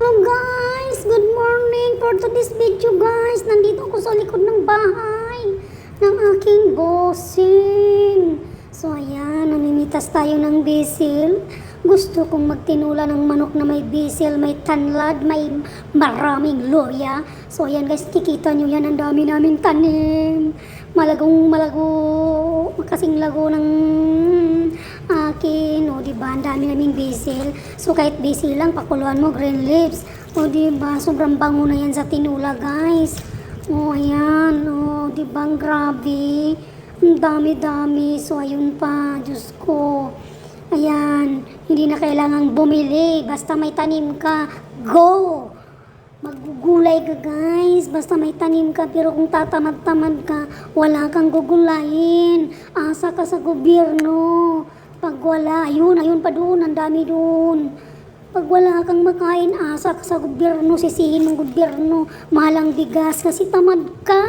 Hello guys! Good morning! For today's video guys, nandito ako sa likod ng bahay ng aking bossing. So ayan, namimitas tayo ng bisil. Gusto kong magtinula ng manok na may bisil, may tanlad, may maraming loya. So ayan guys, kikita nyo yan, ang dami naming tanim. Malagong malago, kasing lago ng dami naming basil. So, kahit basil lang, pakuluan mo green leaves. O, di ba? Sobrang bango na yan sa tinula, guys. O, ayan. O, di ba? Ang grabe. Ang dami-dami. So, ayun pa. Diyos ko. Ayan. Hindi na kailangang bumili. Basta may tanim ka. Go! Magugulay ka guys, basta may tanim ka pero kung tatamad-tamad ka, wala kang gugulayin. Asa ka sa gobyerno. Pag wala, ayun, ayun pa doon, ang dami doon. Pag wala kang makain, asa ka sa gobyerno, sisihin ng gobyerno, malang bigas kasi tamad ka.